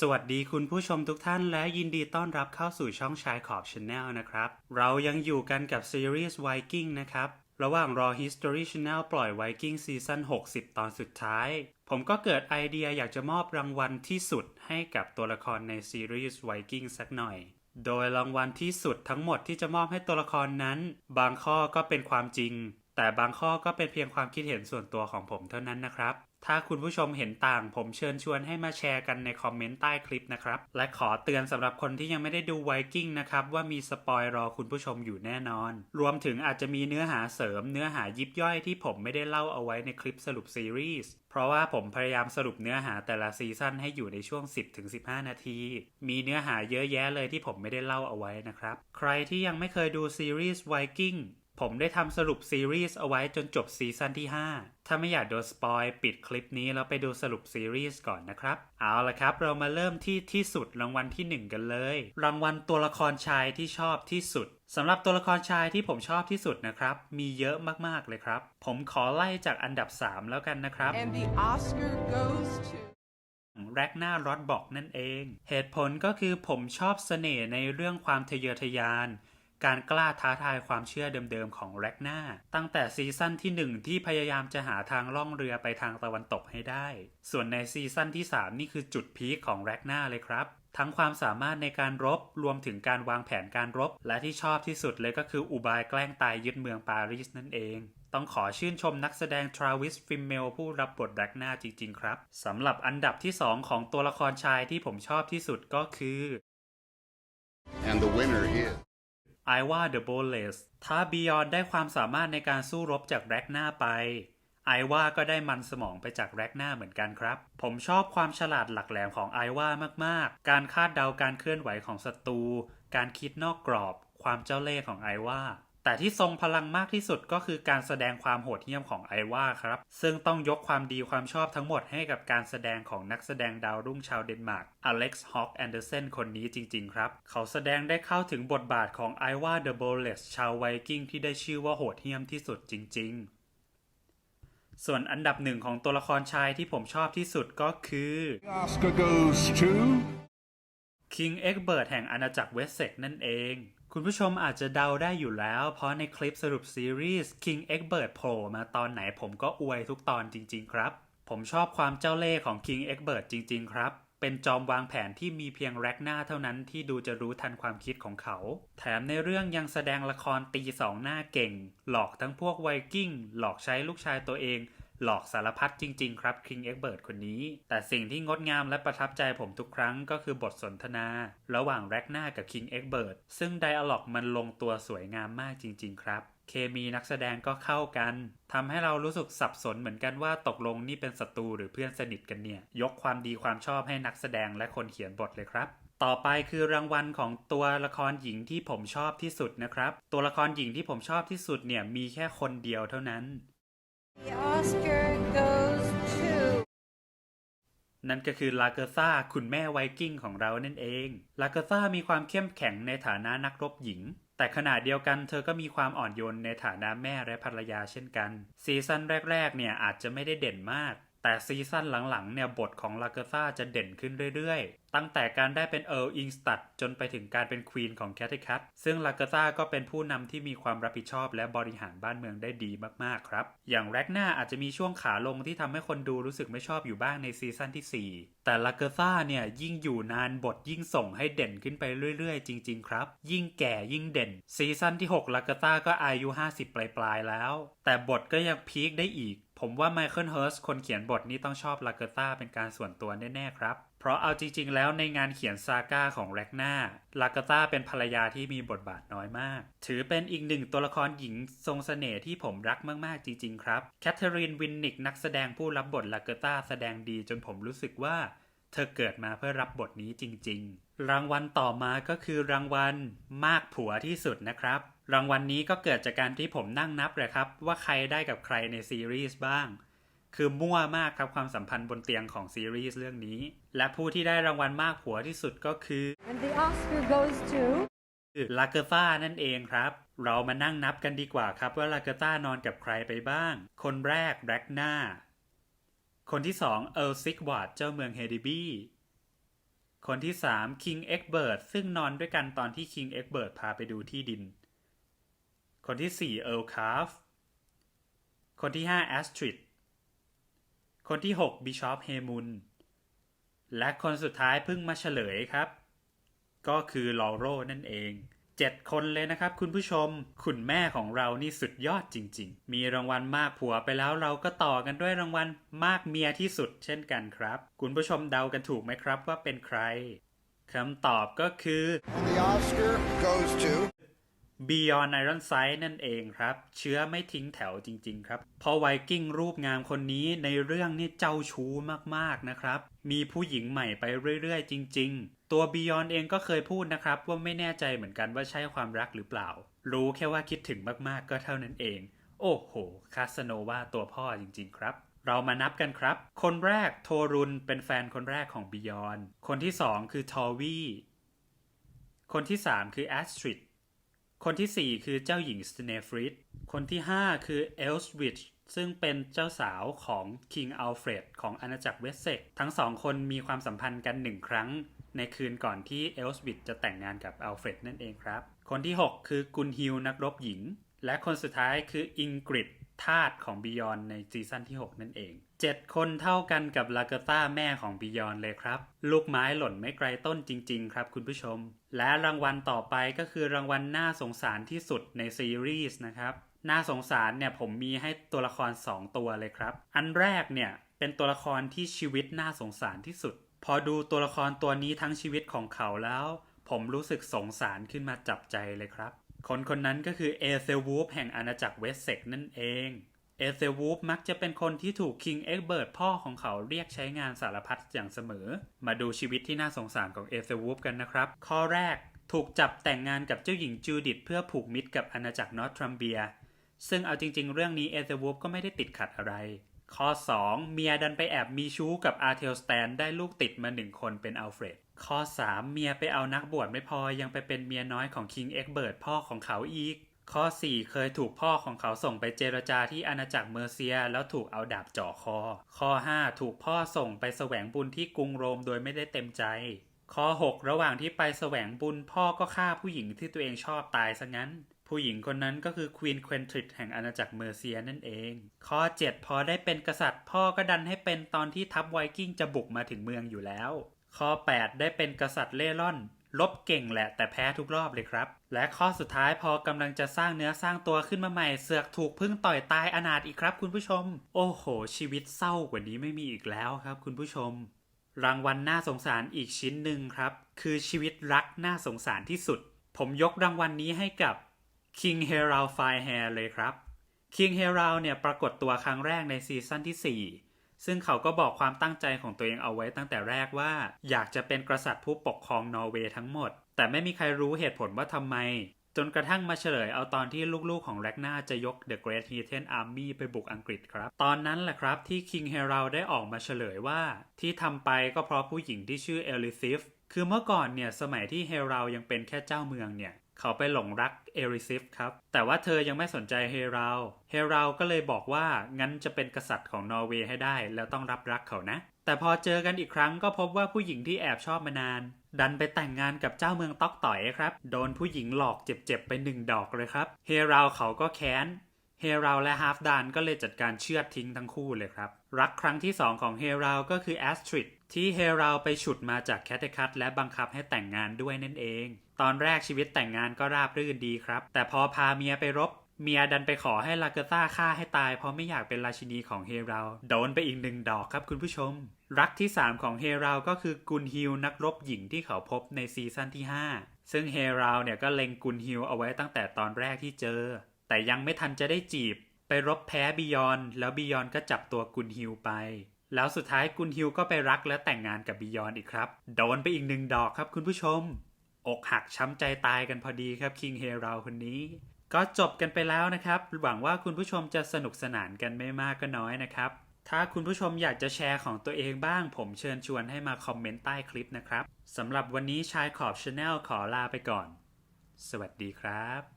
สวัสดีคุณผู้ชมทุกท่านและยินดีต้อนรับเข้าสู่ช่องชายขอบช n แนลนะครับ เรายังอยู่กันกับซีรีส์ Viking นะครับ ระหว่างรอ History Channel ปล่อย Viking ซีซั่น60 ตอนสุดท้าย ผมก็เกิดไอเดียอยากจะมอบรางวัลที่สุดให้กับตัวละครในซีรีส์ Viking สักหน่อย โดยรางวัลที่สุดทั้งหมดที่จะมอบให้ตัวละครนั้น บางข้อก็เป็นความจริง แต่บางข้อก็เป็นเพียงความคิดเห็นส่วนตัวของผมเท่านั้นนะครับ ถ้าคุณผู้ชมเห็นต่าง ผมเชิญชวนให้มาแชร์กันในคอมเมนต์ใต้คลิปนะครับ และขอเตือนสำหรับคนที่ยังไม่ได้ดูไวกิ้งนะครับ ว่ามีสปอยรอคุณผู้ชมอยู่แน่นอน รวมถึงอาจจะมีเนื้อหาเสริมเนื้อหายิบย่อยที่ผมไม่ได้เล่าเอาไว้ในคลิปสรุปซีรีส์เพราะว่าผมพยายามสรุปเนื้อหาแต่ละซีซั่นให้อยู่ในช่วง 10-15 นาที มีเนื้อหาเยอะแยะเลยที่ผมไม่ได้เล่าเอาไว้นะครับ ใครที่ยังไม่เคยดูซีรีส์ไวกิ้ง ผมได้ทำสรุปซีรีส์เอาไว้จนจบซีซั่นที่ 5 ถ้าไม่อยากโดนสปอยปิดคลิปนี้แล้วไปดูสรุปซีรีส์ก่อนนะครับ เอาละครับ เรามาเริ่มที่ที่สุดรางวัลที่ 1 กันเลย รางวัลตัวละครชายที่ชอบที่สุดสำหรับตัวละครชายที่ผมชอบที่สุดนะครับ มีเยอะมากๆเลยครับ ผมขอไล่จากอันดับ 3 แล้วกันนะครับ And the Oscar goes to แร็กนารอดบอกนั่นเอง เหตุผลก็คือผมชอบเสน่ห์ในเรื่องความทะเยอทะยาน การกล้าท้าทายความเชื่อเดิมๆของแร็กนาตั้งแต่ซีซั่นที่ 1 ที่พยายามจะหาทางล่องเรือไปทางตะวันตกให้ได้ ส่วนในซีซั่นที่ 3 นี่คือจุดพีคของแร็กนาเลยครับทั้งความสามารถในการรบรวมถึงการวางแผนการรบ และที่ชอบที่สุดเลยก็คืออุบายแกล้งตายยึดเมืองปารีสนั่นเอง ต้องขอชื่นชมนักแสดงทราวิสฟิมเมลผู้รับบทแร็กนาจริง ๆ ครับสำหรับอันดับที่ 2 ของตัวละครชายที่ผมชอบที่สุดก็คือ And the winner is ไอว่าเดอะโบเลสถ้าบิยอนได้ความสามารถในการสู้รบจากแร็กหน้าไป ไอว่าก็ได้มันสมองไปจากแร็กหน้าเหมือนกันครับ ผมชอบความฉลาดหลักแหลมของไอว่ามากๆ การคาดเดาการเคลื่อนไหวของศัตรู การคิดนอกกรอบ ความเจ้าเล่ห์ของไอว่า แต่ที่ทรงพลังมากที่สุดก็คือการแสดงความโหดเหี้ยมของไอว่าครับ ซึ่งต้องยกความดีความชอบทั้งหมดให้กับการแสดงของนักแสดงดาวรุ่งชาวเดนมาร์กอเล็กซ์ฮอคแอนเดอร์เซนคนนี้จริง ๆ ครับ เขาแสดงได้เข้าถึงบทบาทของไอว่าเดอะโบเลสชาวไวกิ้งที่ได้ชื่อว่าโหดเหี้ยมที่สุดจริง ๆส่วนอันดับหนึ่งของตัวละครชายที่ผมชอบที่สุดก็คือ The Oscar goes to คิงเอ็กเบิร์ดแห่งอาณาจักรเวสเซ็กนั่นเอง คุณผู้ชมอาจจะเดาได้อยู่แล้ว เพราะในคลิปสรุปซีรีส์ King e g b e r t โผล่มาตอนไหนผมก็อวยทุกตอนจริง ๆ ครับ ผมชอบความเจ้าเล่ห์ของ King e g b e r t จริง ๆ ครับ เป็นจอมวางแผนที่มีเพียงแร็กหน้าเท่านั้นที่ดูจะรู้ทันความคิดของเขา แถมในเรื่องยังแสดงละครตีสองหน้าเก่ง หลอกทั้งพวกไวกิ้ง หลอกใช้ลูกชายตัวเอง หลอกสารพัดจริง ๆ ครับคิงเอ็กเบิร์ดคนนี้ แต่สิ่งที่งดงามและประทับใจผมทุกครั้งก็คือบทสนทนา ระหว่างแร็กนากับคิงเอ็กเบิร์ดซึ่งไดอะล็อกมันลงตัวสวยงามมากจริง ๆ ครับ เคมีนักแสดงก็เข้ากันทำให้เรารู้สึกสับสนเหมือนกันว่าตกลงนี่เป็นศัตรูหรือเพื่อนสนิทกันเนี่ย ยกความดีความชอบให้นักแสดงและคนเขียนบทเลยครับต่อไปคือรางวัลของตัวละครหญิงที่ผมชอบที่สุดนะครับ ตัวละครหญิงที่ผมชอบที่สุดเนี่ยมีแค่คนเดียวเท่านั้น นั่นก็คือลาเกอซ่าคุณแม่ไวกิ้งของเรานั่นเอง ลาเกอซ่ามีความเข้มแข็งในฐานะนักรบหญิง แต่ขณะเดียวกันเธอก็มีความอ่อนโยนในฐานะแม่และภรรยาเช่นกัน ซีซั่นแรก ๆ เนี่ยอาจจะไม่ได้เด่นมาก แต่ซีซั่นหลังๆเนี่ยบทของลาเกอซ่าจะเด่นขึ้นเรื่อยๆ ตั้งแต่การได้เป็นเอิร์ลอิงสตัดจนไปถึงการเป็นควีนของแคทติคัตซึ่งลาเกอซ่าก็เป็นผู้นำที่มีความรับผิดชอบและบริหารบ้านเมืองได้ดีมากๆครับ อย่างแร็กนาอาจจะมีช่วงขาลงที่ทำให้คนดูรู้สึกไม่ชอบอยู่บ้างในซีซั่นที่ 4 แต่ลาเกอซ่าเนี่ยยิ่งอยู่นานบทยิ่งส่งให้เด่นขึ้นไปเรื่อยๆ จริง ๆ ครับ ยิ่งแก่ยิ่งเด่นซีซั่นที่6ลาเกอซ่าก็อายุ 50 ปลายๆแล้ว แต่บทก็ยังพีคได้อีก ผมว่าไมเคิลเฮิร์สคนเขียนบทนี้ต้องชอบลาเกอร์ต้าเป็นการส่วนตัวแน่ๆครับ เพราะเอาจริงๆแล้วในงานเขียนซาก้าของแร็กนาลาเกอร์ต้าเป็นภรรยาที่มีบทบาทน้อยมาก ถือเป็นอีกหนึ่งตัวละครหญิงทรงเสน่ห์ที่ผมรักมากๆจริงๆครับ แคทเธอรีนวินนิกนักแสดงผู้รับบทลาเกอร์ต้าแสดงดีจนผมรู้สึกว่า เธอเกิดมาเพื่อรับบทนี้จริง ๆ รางวัลต่อมาก็คือรางวัลมากผัวที่สุดนะครับ รางวัลนี้ก็เกิดจากการที่ผมนั่งนับเลยครับ ว่าใครได้กับใครในซีรีส์บ้าง คือมั่วมากครับความสัมพันธ์บนเตียงของซีรีส์เรื่องนี้ และผู้ที่ได้รางวัลมากผัวที่สุดก็คือ and the Oscar goes to ลาเกอร์ซ่านั่นเองครับ เรามานั่งนับกันดีกว่าครับว่าลาเกอร์ซ่านอนกับใครไปบ้าง คนแรกแร็กนา คนที่สองเอลซิกวาดเจ้าเมืองเฮดิบีคนที่3 King e g b e r t ซึ่งนอนด้วยกันตอนที่ King e g b e r t พาไปดูที่ดิน คนที่4 Earl c a r f คนที่5 Astrid คนที่6 Bishop h a m u n และคนสุดท้ายเพิ่งมาเฉลยครับ ก็คือลอโรนั่นเอง 7 คนเลยนะครับคุณผู้ชม คุณแม่ของเรานี่สุดยอดจริง ๆ มีรางวัลมากผัวไปแล้วเราก็ต่อกันด้วยรางวัลมากเมียที่สุดเช่นกันครับ คุณผู้ชมเดากันถูกไหมครับว่าเป็นใครคำตอบก็คือ And the Oscar goes to. Beyond Iron Sight นั่นเองครับ เชื้อไม่ทิ้งแถวจริง ๆ ครับเพราะไวกิ้งรูปงามคนนี้ในเรื่องนี่เจ้าชู้มากๆนะครับ มีผู้หญิงใหม่ไปเรื่อย ๆ จริง ๆ ตัว Beyond เองก็เคยพูดนะครับ ว่าไม่แน่ใจเหมือนกันว่าใช่ความรักหรือเปล่า รู้แค่ว่าคิดถึงมากๆ ก็เท่านั้นเอง โอ้โห คาสโนวาตัวพ่อจริง ๆ ครับ เรามานับกันครับ คนแรกโทรุนเป็นแฟนคนแรกของ Beyond คนที่สองคือทอวีคนที่สามคือแอสตริดคนที่ 4 คือเจ้าหญิงสเนฟริดคนที่ 5 คือเอลสวิชซึ่งเป็นเจ้าสาวของคิงอัลเฟรดของอาณาจักรเวสเซ็กทั้งสองคนมีความสัมพันธ์กันหนึ่งครั้ง ในคืนก่อนที่เอลสวิชจะแต่งงานกับอัลเฟรดนั่นเองครับ คนที่ 6 คือกุนฮิลนักรบหญิง และคนสุดท้ายคืออิงกริดทาสของบิยอนในซีซั่นที่ 6 นั่นเอง 7 คนเท่ากันกับลาเกต้าแม่ของบิยอนเลยครับ ลูกไม้หล่นไม่ไกลต้นจริง ๆ ครับคุณผู้ชม และรางวัลต่อไปก็คือรางวัลน่าสงสารที่สุดในซีรีส์นะครับน่าสงสารเนี่ยผมมีให้ตัวละคร 2 ตัวเลยครับ อันแรกเนี่ยเป็นตัวละครที่ชีวิตน่าสงสารที่สุด พอดูตัวละครตัวนี้ทั้งชีวิตของเขาแล้ว ผมรู้สึกสงสารขึ้นมาจับใจเลยครับ คนคนนั้นก็คือเอเซวูฟแห่งอาณาจักรเวสเซ็กนั่นเองเอเซวูฟมักจะเป็นคนที่ถูกคิงเอ็กเบิร์ตพ่อของเขาเรียกใช้งานสารพัดอย่างเสมอ มาดูชีวิตที่น่าสงสารของเอเซวูฟกันนะครับ ข้อแรกถูกจับแต่งงานกับเจ้าหญิงจูดิตเพื่อผูกมิตรกับอาณาจักรนอตทรัมเบีย ซึ่งเอาจริงๆ เรื่องนี้เอเซวูฟก็ไม่ได้ติดขัดอะไร ข้อ 2 เมียดันไปแอบมีชู้กับอาร์เทลสแตนได้ลูกติดมาหนึ่งคนเป็นอัลเฟรด ข้อ 3 เมียไปเอานักบวชไม่พอยังไปเป็นเมียน้อยของคิงเอ็กเบิร์ตพ่อของเขาอีก ข้อ 4 เคยถูกพ่อของเขาส่งไปเจรจาที่อาณาจักรเมอร์เซีย แล้วถูกเอาดาบจ่อคอ ข้อ 5 ถูกพ่อส่งไปแสวงบุญที่กรุงโรมโดยไม่ได้เต็มใจ ข้อ 6 ระหว่างที่ไปแสวงบุญพ่อก็ฆ่าผู้หญิงที่ตัวเองชอบตายซะงั้น ผู้หญิงคนนั้นก็คือควีนเควนทริดแห่งอาณาจักรเมอร์เซียนั่นเอง ข้อ 7 พอได้เป็นกษัตริย์พ่อก็ดันให้เป็นตอนที่ทัพไวกิ้งจะบุกมาถึงเมืองอยู่แล้ว ข้อ 8 ได้เป็นกษัตริย์เล่ร่อนลบเก่งแหละแต่แพ้ทุกรอบเลยครับ และข้อสุดท้ายพอกำลังจะสร้างเนื้อสร้างตัวขึ้นมาใหม่ เสือกถูกพึ่งต่อยตายอนาถอีกครับคุณผู้ชม โอ้โห ชีวิตเศร้ากว่านี้ไม่มีอีกแล้วครับคุณผู้ชม รางวัลน่าสงสารอีกชิ้นหนึ่งครับ คือชีวิตรักน่าสงสารที่สุด ผมยกรางวัลนนี้ให้กับ King Herald Firehair เลยครับ King h e r a l เนี่ยปรากฏตัวครั้งแรกในซีซั่นที่ 4 ซึ่งเขาก็บอกความตั้งใจของตัวเองเอาไว้ตั้งแต่แรกว่า อยากจะเป็นกษัตริย์ผู้ปกครองนอร์เวย์ทั้งหมด แต่ไม่มีใครรู้เหตุผลว่าทำไม จนกระทั่งมาเฉลยเอาตอนที่ลูกๆของแร็กนาจะยก The Great Heathen Army ไปบุกอังกฤษครับ ตอนนั้นแหละครับที่ King h e r a l ได้ออกมาเฉลยว่า ที่ทำไปก็เพราะผู้หญิงที่ชื่อเอลิซิฟคือเมื่อก่อนเนี่ยสมัยที่เฮราลยังเป็นแค่เจ้าเมืองเนี่ย เขาไปหลงรักเอริซิฟครับ แต่ว่าเธอยังไม่สนใจเฮราลเฮราลก็เลยบอกว่างั้นจะเป็นกษัตริย์ของนอร์เวย์ให้ได้ แล้วต้องรับรักเขานะ แต่พอเจอกันอีกครั้งก็พบว่าผู้หญิงที่แอบชอบมานาน ดันไปแต่งงานกับเจ้าเมืองต๊อกต่อยครับ โดนผู้หญิงหลอกเจ็บๆไปหนึ่งดอกเลยครับ เฮราลเขาก็แค้นเฮราลและฮาฟดานก็เลยจัดการเชือดทิ้งทั้งคู่เลยครับ รักครั้งที่ 2 ของเฮราลก็คือแอสทริด ที่เฮราลไปฉุดมาจากแคทเทคัตและบังคับให้แต่งงานด้วยนั่นเอง ตอนแรกชีวิตแต่งงานก็ราบรื่นดีครับ แต่พอพาเมียไปรบ เมียดันไปขอให้ลาเกต้าฆ่าให้ตายเพราะไม่อยากเป็นราชินีของเฮราลโดนไปอีกหนึ่งดอกครับคุณผู้ชม รักที่ 3 ของเฮราลก็คือกุนฮิลนักรบหญิงที่เขาพบในซีซั่นที่ 5 ซึ่งเฮราลเนี่ยก็เล็งกุนฮิลเอาไว้ตั้งแต่ตอนแรกที่เจอ แต่ยังไม่ทันจะได้จีบ ไปรบแพ้บิยอน แล้วบิยอนก็จับตัวกุนฮิลไป แล้วสุดท้ายกุนฮิลก็ไปรักและแต่งงานกับบิยอนอีกครับ โดนไปอีกหนึ่งดอกครับคุณผู้ชม อกหักช้ำใจตายกันพอดีครับคิงเฮราคนนี้ ก็จบกันไปแล้วนะครับ หวังว่าคุณผู้ชมจะสนุกสนานกันไม่มากก็น้อยนะครับ ถ้าคุณผู้ชมอยากจะแชร์ของตัวเองบ้าง ผมเชิญชวนให้มาคอมเมนต์ใต้คลิปนะครับสำหรับวันนี้ชายขอบชาแนลขอลาไปก่อน สวัสดีครับ